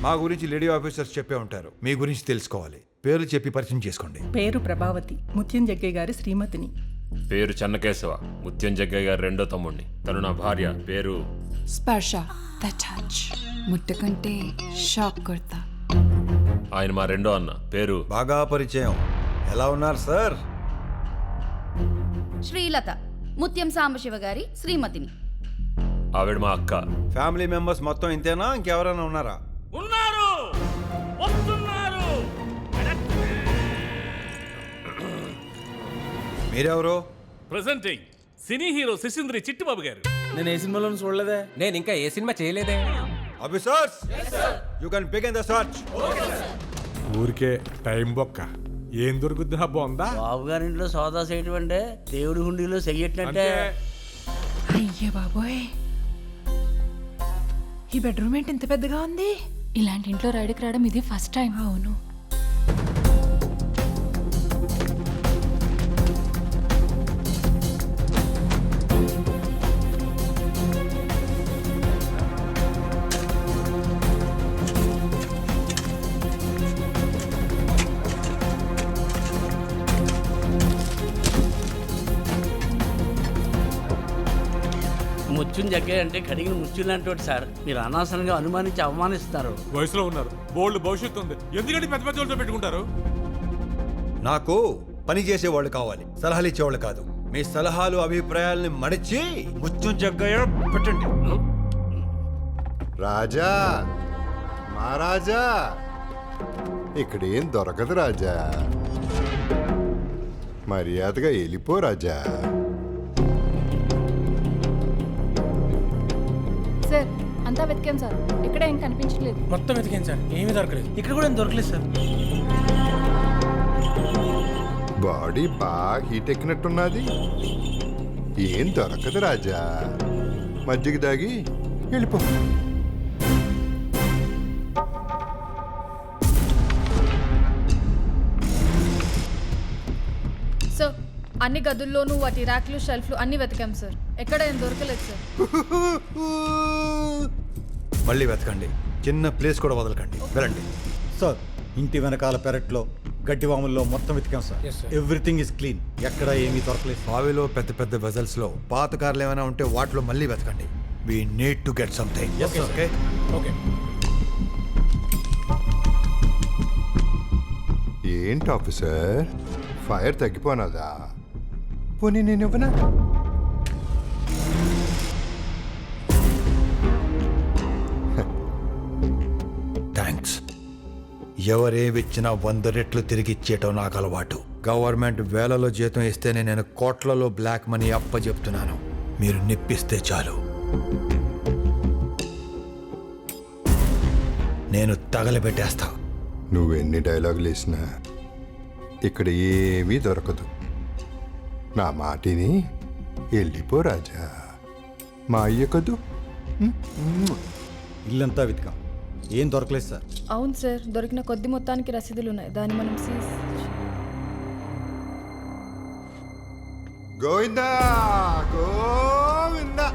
మా గురించి lady officers చెప్పే ఉంటారు. మీ గురించి తెలుసుకోవాలి. పేర్లు చెప్పి పరిచయం చేసుకోండి. పేరు ప్రభావతి. ముత్యం జగ్గయ్య గారి శ్రీమతిని. పేరు చెన్నకేశవ. ముత్యం జగ్గయ్య గారి రెండో తమ్ముడిని. తను నా భార్య. పేరు స్పర్శ. ద టచ్ ముట్టుకుంటే షాక్ కొడతా. ఆయన మా రెండో అన్న. పేరు బాగా పరిచయం. ఎలా ఉన్నారు సార్? శ్రీలత. ముత్యం సాంబశివ గారి శ్రీమతిని. ఆవిడ మా అక్క. ఫ్యామిలీ మెంబర్స్ మొత్తం ఇంతేనా? ఇంకెవరైనా ఉన్నారా? మీరెవరు? Presenting cine hero Shashindri Chittibabu garu. నేను ఏ సినిమాలో చూడలేదే. నేను ఇంకా ఏ సినిమా చేయలేదే. Officers you can begin the search ఊరికే టైం బొక్క. ఏం దొరుకుద్ది నా బొందా? బాబు గారి ఇంట్లో సోదా చేయటం అంటే దేవుడి హుండీలో చెయ్యట్లంటే అయ్యే బాబోయ్. ఈ బెడ్రూమ్ ఏంటి ఇంత పెద్దగా ఉంది? ఇలాంటి ఇంట్లో రైడ్కి రావడం ఇది ఫస్ట్ టైం. అవును. ముచ్చుని జగ్గాయి అంటే కడిగిన ముచ్చు లాంటి సార్. మీరు అనవసరంగా అనుమానించి అవమానిస్తారు వయసులో ఉన్నారు. బోల్డ్ భవిష్యత్తు ఉంది. ఎందుకంటే పెద్ద పెద్ద వాళ్ళతో పెట్టుకుంటారు? నాకు పని చేసేవాళ్ళు కావాలి. సలహాలు ఇచ్చేవాళ్ళు కాదు. మీ సలహాలు అభిప్రాయాల్ని మడిచి ముత్యం జగ్గయ్య పెట్టండి. రాజా మహారాజా ఇక్కడేం దొరకదు రాజా. మర్యాదగా వెళ్ళిపో రాజా. అంతా వెతికాం సార్. ఇక్కడ ఏం కనిపించలేదు మొత్తం వెతికాను సార్. ఏమీ దొరకలేదు. ఇక్కడ కూడా ఏం దొరకలేదు సార్. బాడీ బాగా హీట్ ఎక్కినట్టున్నది. ఏం దొరకదు రాజా. మజ్జిగ దాగి వెళ్ళిపో. సార్ అన్ని గదుల్లోనూ వాటి ర్యాక్లు షెల్ఫ్లు అన్ని వెతికాం సార్. ఎక్కడ ఏం దొరకలేదు సార్. మళ్ళీ వెతకండి. చిన్న ప్లేస్ కూడా వదలకండి. వెళ్ళండి. సార్ ఇంటి వెనకాల పెరట్లో గడ్డివాముల్లో మొత్తం వెతికాం సార్. ఎవ్రీథింగ్ ఇస్ క్లీన్ ఎక్కడ ఏమీ దొరకలేదు బావిలో పెద్ద పెద్ద వెజల్స్లో పాత కార్లు ఏమైనా ఉంటే వాటిలో మళ్ళీ వెతకండి. We need to get something okay okay ఏంటి ఆఫీసర్ ఫైర్ తగ్గిపోనాదా? పోనీ నేను ఇవ్వనా? ఎవరేమిచ్చినా వంద రెట్లు తిరిగి ఇచ్చేయటం నాకు అలవాటు. గవర్నమెంట్ వేలలో జీతం ఇస్తేనే నేను కోట్లలో బ్లాక్ మనీ అప్పచెప్తున్నాను మీరు నిప్పిస్తే చాలు. నేను తగలబెట్టేస్తా. నువ్వెన్ని డైలాగులు వేసినా ఇక్కడ ఏమీ దొరకదు. నా మాటిని వెళ్ళిపో రాజా. మా అయ్య కదూ? ఇల్లంతా వెతికాం. ఏం దొరకలేదు సార్. అవును సార్ దొరికిన కొద్ది మొత్తానికి రసీదులు ఉన్నాయి దాన్ని మనం సీజ్ గోవిందా గోవిందా.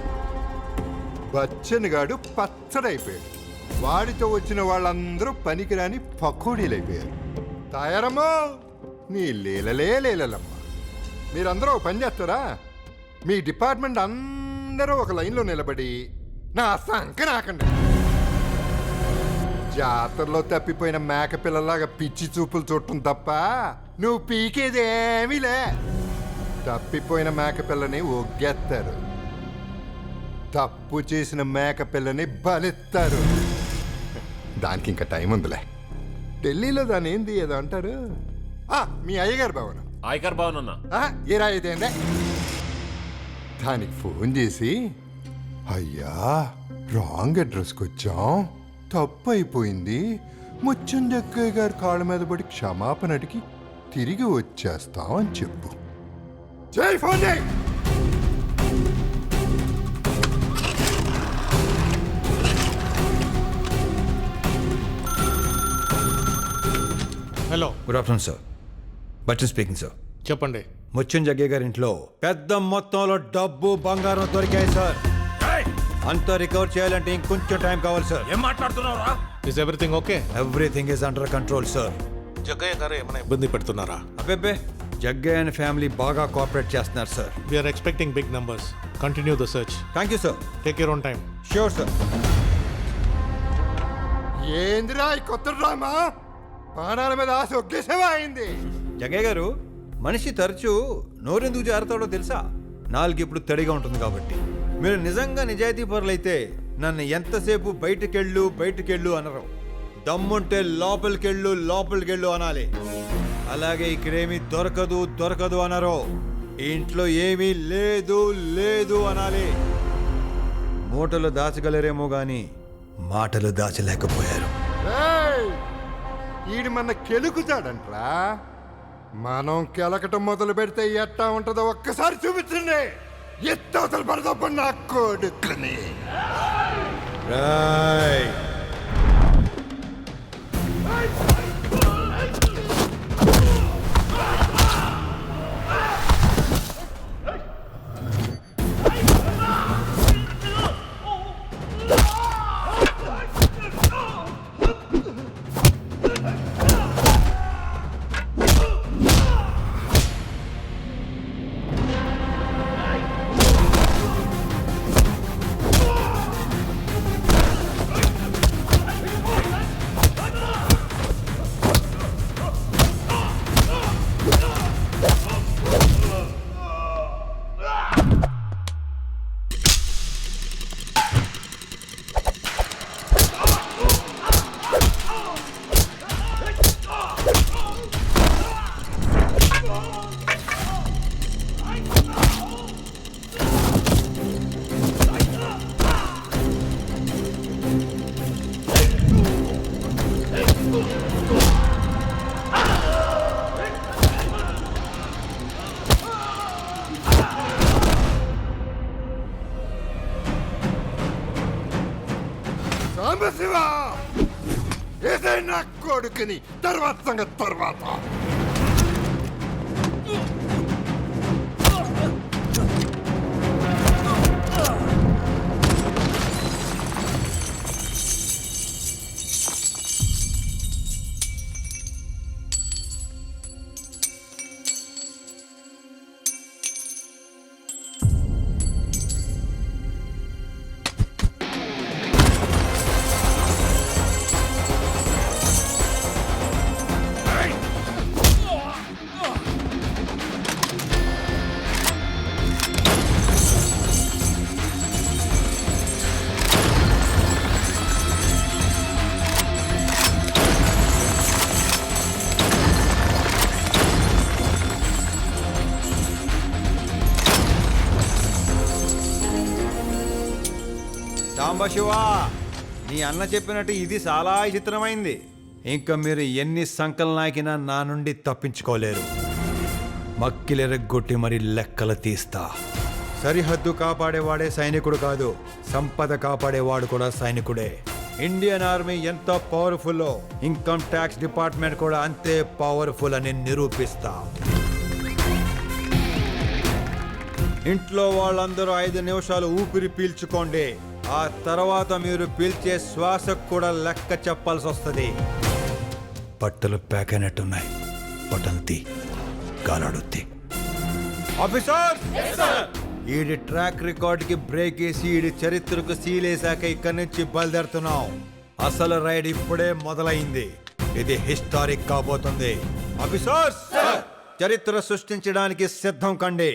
బచ్చన్ గాడు పచ్చడైపోయాడు. వాడితో వచ్చిన వాళ్ళందరూ పనికిరాని పకోడీలైపోయారు. తయారమ్మో నీ లీలలే లీలలమ్మ. మీరందరూ పని చేస్తారా? మీ డిపార్ట్మెంట్ అందరూ ఒక లైన్లో నిలబడి నా సంక నాకండి. జాతరలో తప్పిపోయిన మేక పిల్లలాగా పిచ్చి చూపులు చూడటం తప్ప నువ్వు పీకేదేమీలే. తప్పిపోయిన మేకపిల్లని ఒగ్గేస్తారు తప్పు చేసిన మేకపిల్లని బలిస్తారు దానికి ఇంకా టైం ఉందిలే. ఢిల్లీలో దాని ఏంది ఏదో అంటారు? ఆ, మీ అయ్యగారు భవనం. ఆయకర్ భవన్ ఏరా ఇదేందే దానికి ఫోన్ చేసి అయ్యా రాంగ్ అడ్రస్కి వచ్చాం తప్పు అయిపోయింది ముచ్చం జగ్గయ్య గారి కాళ్ళ మీద పడి క్షమాపణ అడిగి తిరిగి వచ్చేస్తాం అని చెప్పు. జై ఫోన్ చేయి hello. Good afternoon sir Bachchan speaking sir చెప్పండి. ముత్యం జగ్గే గారి ఇంట్లో పెద్ద మొత్తంలో డబ్బు బంగారం దొరికాయి సార్ అంతా రికవర్ చేయాలంటే ఇంకొంచెం టైం కావాలి సార్. ఏం మాట్లాడుతున్నావురా? Is everything okay everything is under control sir. Jaggayya garu ఏమైనా ఇబ్బంది పెడుతున్నారా? అబ్బెబ్బే జగ్గయ్య అండ్ ఫ్యామిలీ బాగా కోఆపరేట్ చేస్తున్నారు sir. We're expecting big numbers continue the search thank you sir take your own time sure sir ఏందిరా ఈ కొత్త డ్రామా? ప్రాణాల మీద ఆశ ఒగ్గేసేవా అయింది? జగ్గయ్య గారు మనిషి తరచూ నోరెందుకు జారుతాడో తెలుసా? నాలుగు ఇప్పుడు తడిగా ఉంటుంది కాబట్టి. మీరు నిజంగా నిజాయితీ పరులైతే నన్ను ఎంతసేపు బయటికెళ్ళు బయటికెళ్ళు అనరు. దమ్ముంటే లోపలికెళ్ళు లోపలికెళ్ళు అనాలి. అలాగే ఇక్కడేమీ దొరకదు దొరకదు అనరు. ఇంట్లో ఏమీ లేదు లేదు అనాలి. మూటలు దాచగలరేమో గాని మాటలు దాచలేకపోయారు. ఈడు మన కెలుకుతాడంట్రా. మనం కెలకటం మొదలు పెడితే ఎట్టా ఉంటుందో ఒక్కసారి చూపించండి. ఎత్తవతలు పడదప్ప నా కొడుకుని సాంబశివ ఏదైనా కొడుకుని తర్వాత సంగతి తర్వాత. శివా నీ అన్న చెప్పినట్టు ఇది చాలా విచిత్రమైంది. ఇంకా మీరు ఎన్ని సంకలనాకినా నా నుండి తప్పించుకోలేరు. మక్కిలెరగొట్టి మరి లెక్కలు తీస్తా. సరిహద్దు కాపాడేవాడే సైనికుడు కాదు సంపద కాపాడేవాడు కూడా సైనికుడే. ఇండియన్ ఆర్మీ ఎంత పవర్ఫుల్లో ఇన్కమ్ ట్యాక్స్ డిపార్ట్మెంట్ కూడా అంతే పవర్ఫుల్ అని నిరూపిస్తా. ఇంట్లో వాళ్ళందరూ ఐదు నిమిషాలు ఊపిరి పీల్చుకోండి. ఆ తర్వాత మీరు పీల్చే శ్వాసకు కూడా లెక్క చెప్పాల్సి వస్తుంది. బట్టలు ప్యాక్ అయినట్టున్నాయి. బట్టలు తీ గాలాడుద్ది ఆఫీసర్! ఈడి ట్రాక్ రికార్డ్కి బ్రేక్ వేసి ఈడి చరిత్రకు సీలేశాక ఇక్కడి నుంచి బయలుదేరుతున్నాం. అసలు రైడ్ ఇప్పుడే మొదలైంది. ఇది హిస్టారిక్ కాబోతుంది. ఆఫీసర్స్ చరిత్ర సృష్టించడానికి సిద్ధం కండి.